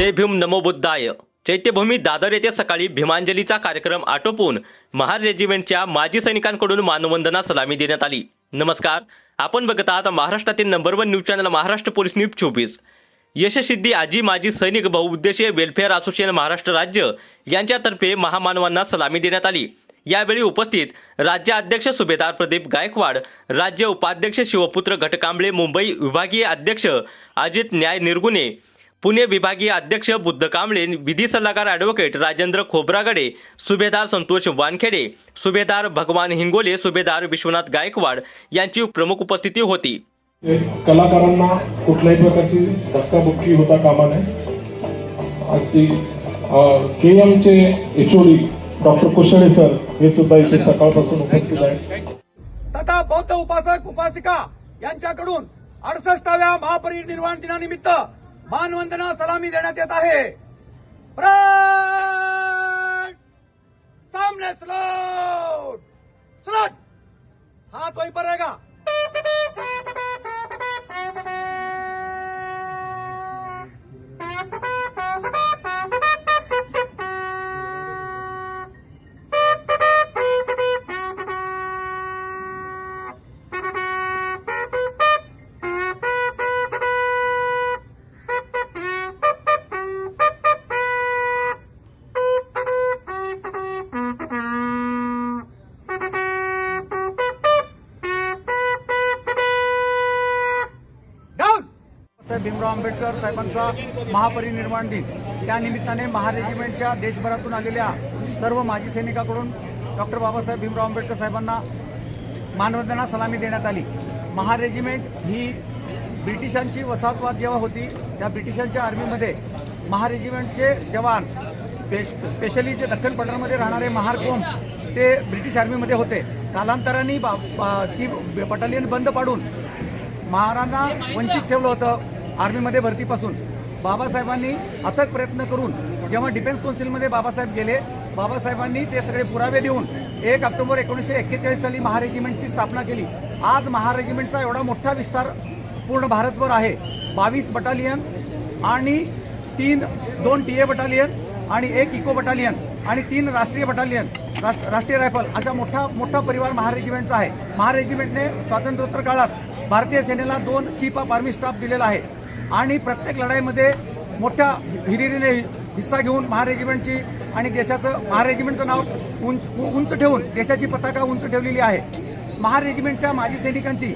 जय भीम नमो बुद्धाय. चैत्यभूमी दादर येथे सकाळी भीमांजलीचा कार्यक्रम आटोपून महार रेजिमेंटच्या माजी सैनिकांकडून मानवंदना सलामी देण्यात आली. नमस्कार आपण बघत आहात महाराष्ट्रातील number one news channel Maharashtra police news चोवीस. यशसिद्धी आजी माजी सैनिक बहुउद्देशीय वेलफेअर असोसिएशन महाराष्ट्र राज्य यांच्यातर्फे महामानवांना सलामी देण्यात आली. यावेळी उपस्थित राज्य अध्यक्ष सुभेदार प्रदीप गायकवाड राज्य उपाध्यक्ष शिवपुत्र घटकांबळे मुंबई विभागीय अध्यक्ष अजित न्याय निर्गुणे पुणे विभागीय अध्यक्ष बुद्ध कांबळे विधी सल्लागार ॲडव्होकेट राजेंद्र खोब्रागडे सुभेदार संतोष वानखेडे सुभेदार भगवान हिंगोले सुभेदार विश्वनाथ गायकवाड यांची प्रमुख उपस्थिती होती. कलाकारांना कुठल्याही प्रकारची धक्काबुक्की होता कामा नये. अगदी K एमचे H O D doctor Kushale sir हे सुद्धा इथे सकाळपासून उपस्थित आहेत. तथा बौद्ध उपासक उपासिका यांच्याकडून अडसष्टाव्या महापरिनिर्वाण दिनानिमित्त मानवंदना सलामी देण्यात येत आहे परेड! सामने साहेब भीमराव आंबेडकर साहेबांचा महापरिनिर्वाण दिन. त्या निमित्ताने महार रेजिमेंटच्या देशभरातून आलेल्या सर्व माजी सैनिकाकडून डॉक्टर बाबासाहेब भीमराव आंबेडकर साहेबांना मानवंदना सलामी देण्यात आली. महार रेजिमेंट ही ब्रिटिशांची वसाहतवाद जेव्हा होती त्या ब्रिटिशांच्या आर्मीमध्ये महार रेजिमेंटचे जवान स्पेश स्पेशली जे दख्खन पठारमध्ये राहणारे महार कोंब ते ब्रिटिश आर्मीमध्ये होते. कालांतराने बा ती बटालियन बंद पाडून महारांना वंचित ठेवलं होतं. आर्मीमध्ये भरतीपासून. बाबासाहेबांनी अथक प्रयत्न करून जेव्हा डिफेन्स कौन्सिलमध्ये बाबासाहेब गेले बाबासाहेबांनी ते सगळे पुरावे देऊन एक ऑक्टोबर एकोणीसशे एक्केचाळीस साली महारेजिमेंटची स्थापना केली. आज महारेजिमेंटचा एवढा मोठा विस्तार पूर्ण भारतभर आहे. बावीस बटालियन आणि तीन दोन टी ए बटालियन आणि एक इको बटालियन आणि तीन राष्ट्रीय बटालियन राष्ट्र राष्ट्रीय रायफल अशा मोठा मोठा परिवार महारेजिमेंटचा आहे. महारेजिमेंटने स्वातंत्र्योत्तर काळात भारतीय सेनेला दोन चीफ ऑफ आर्मी स्टाफ दिलेला आहे. आणि प्रत्येक लढाईमध्ये मोठ्या हिरिरीने हिस्सा घेऊन महारेजिमेंटची आणि देशाचं महारेजिमेंटचं नाव उंच उंच ठेवून देशाची पताका उंच ठेवलेली आहे. महारेजिमेंटच्या माजी सैनिकांची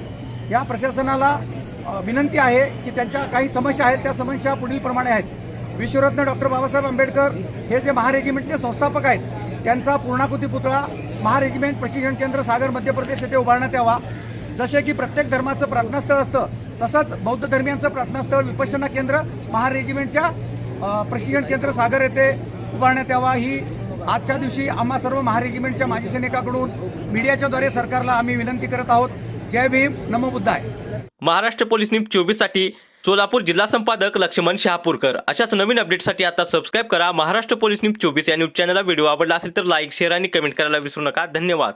या प्रशासनाला विनंती आहे की त्यांच्या काही समस्या आहेत त्या समस्या पुढीलप्रमाणे आहेत. विश्वरत्न डॉक्टर बाबासाहेब आंबेडकर हे जे महारेजिमेंटचे संस्थापक आहेत त्यांचा पूर्णाकृती पुतळा महारेजिमेंट प्रशिक्षण केंद्र सागर मध्य प्रदेश येथे उभारण्यात यावा. जसे की प्रत्येक धर्माचं प्रार्थनास्थळ असतं तसंच बौद्ध धर्मियांचं प्रार्थनास्थळ विपश्यना केंद्र महार रेजिमेंटच्या प्रशिक्षण केंद्र सागर येथे उभारण्यात यावा. ही आजच्या दिवशी आम्हा सर्व महार रेजिमेंटच्या माजी सैनिकाकडून मीडियाच्याद्वारे सरकारला आम्ही विनंती करत आहोत. जय भीम नमो बुद्धाय. महाराष्ट्र पोलीस न्यूज चोवीससाठी सोलापूर जिल्हा संपादक लक्ष्मण शहापूरकर. अशाच नवीन अपडेटसाठी आता सबस्क्राईब करा. महाराष्ट्र पोलीस न्यूज चोवीस या न्यूज चॅनलला व्हिडिओ आवडला असेल तर लाईक शेअर आणि कमेंट करायला विसरू नका. धन्यवाद.